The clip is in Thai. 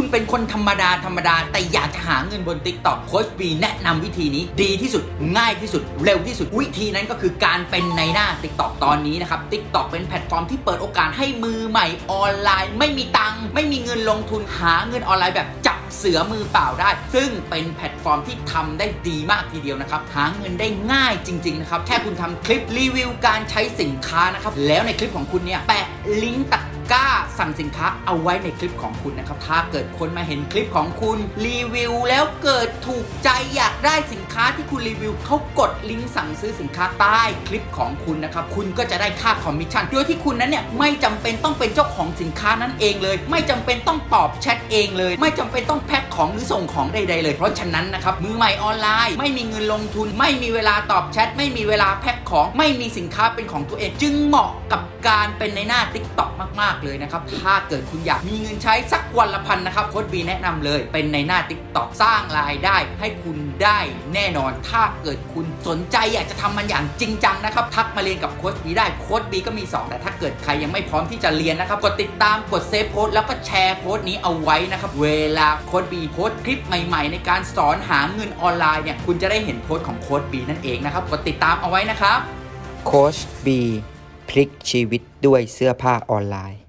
คุณเป็นคนธรรมดาธรรมดา แต่อยากจะหาเงินบน t ิ k t o k โค้ชบีแนะนำวิธีนี้ดีที่สุดง่ายที่สุดเร็วที่สุดวิธีนั้นก็คือการเป็นในหน้า t ิ k t o k ตอนนี้นะครับ t ิ k t o k เป็นแพลตฟอร์มที่เปิดโอกาสให้มือใหม่ออนไลน์ ไม่มีตังค์ไม่มีเงินลงทุนหาเงินออนไลน์แบบจับเสือมือเปล่าได้ ซึ่งเป็นแพลตฟอร์มที่ทำได้ดีมากทีเดียวนะครับ หาเงินได้ง่ายจริง ๆ นะครับ แค่คุณทำคลิปรีวิวการใช้สินค้านะครับ แล้วในคลิปของคุณเนี่ย แปะลิงก์ตะ กร้าสั่งสินค้าเอาไว้ในคลิปของคุณนะครับ ถ้าเกิดคนมาเห็นคลิปของคุณรีวิว แล้วเกิดถูกใจอยากได้สินค้าที่คุณรีวิวเขากดลิงก์สั่งซื้อสินค้าใต้คลิปของคุณนะครับ คุณก็จะได้ค่าคอมมิชชั่นโดยที่คุณนั้นเนี่ยไม่จำเป็นต้องเป็นเจ้าของสินค้านั้นเองเลย ไม่จำเป็นต้องตอบแชทเองเลย ไม่จำเป็นต้องแพ็คของหรือส่งของใดๆเลย เพราะฉะนั้นนะครับมือใหม่ออนไลน์ ไม่มีเงินลงทุน ไม่มีเวลาตอบแชทไม่มีเวลาแพ็คของ ไม่มีสินค้าเป็นของตัวเอง จึงเหมาะกับการเป็นในหน้าติ๊กต็อกมากๆเลยนะครับ ถ้าเกิดคุณอยากมีเงินใช้สักวันละพันนะครับโค้ดบีแนะนำเลยเป็นในหน้าติ๊กต็อกสร้างรายได้ ให้คุณได้แน่นอน ถ้าเกิดคุณสนใจอยากจะทำมันอย่างจริงจังนะครับ ทักมาเรียนกับโค้ดบีได้โค้ดบีก็มี 2 แต่ถ้าเกิดใครยังไม่พร้อมที่จะเรียนนะครับกดติดตามกดเซฟโค้ดแล้วก็แชร์โค้ดนี้เอาไว้นะครับเวลาโค้ดบีโพสคลิปใหม่ ๆ ในการสอนหาเงินออนไลน์เนี่ยคุณจะได้เห็นโพสของโค้ดบีนั่นเองนะครับกดติดตามเอาไว้นะครับโค้ชบีพลิกชีวิตด้วยเสื้อผ้าออนไลน์